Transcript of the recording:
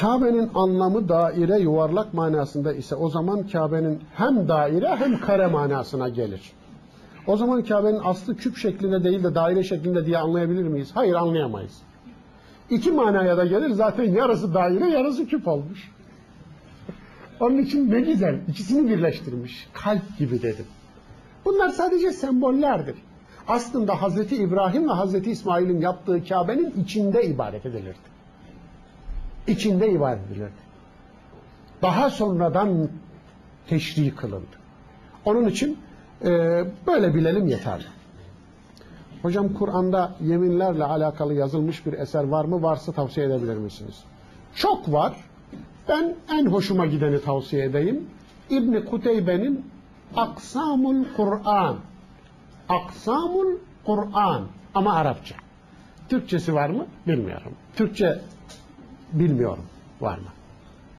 Kabe'nin anlamı daire yuvarlak manasında ise o zaman Kabe'nin hem daire hem kare manasına gelir. O zaman Kabe'nin aslı küp şeklinde değil de daire şeklinde diye anlayabilir miyiz? Hayır anlayamayız. İki manaya da gelir zaten yarısı daire yarısı küp olmuş. Onun için ne güzel ikisini birleştirmiş. Kalp gibi dedim. Bunlar sadece sembollerdir. Aslında Hazreti İbrahim ve Hazreti İsmail'in yaptığı Kabe'nin içinde ibadet edilirdi. İçinde ibadet edilirdi. Daha sonradan teşri kılındı. Onun için e, böyle bilelim yeterli. Hocam Kur'an'da yeminlerle alakalı yazılmış bir eser var mı? Varsa tavsiye edebilir misiniz? Çok var. Ben en hoşuma gideni tavsiye edeyim. İbni Kuteybe'nin Aksamul Kur'an. Aksamul Kur'an ama Arapça. Türkçesi var mı? Bilmiyorum. Türkçe bilmiyorum. Var mı?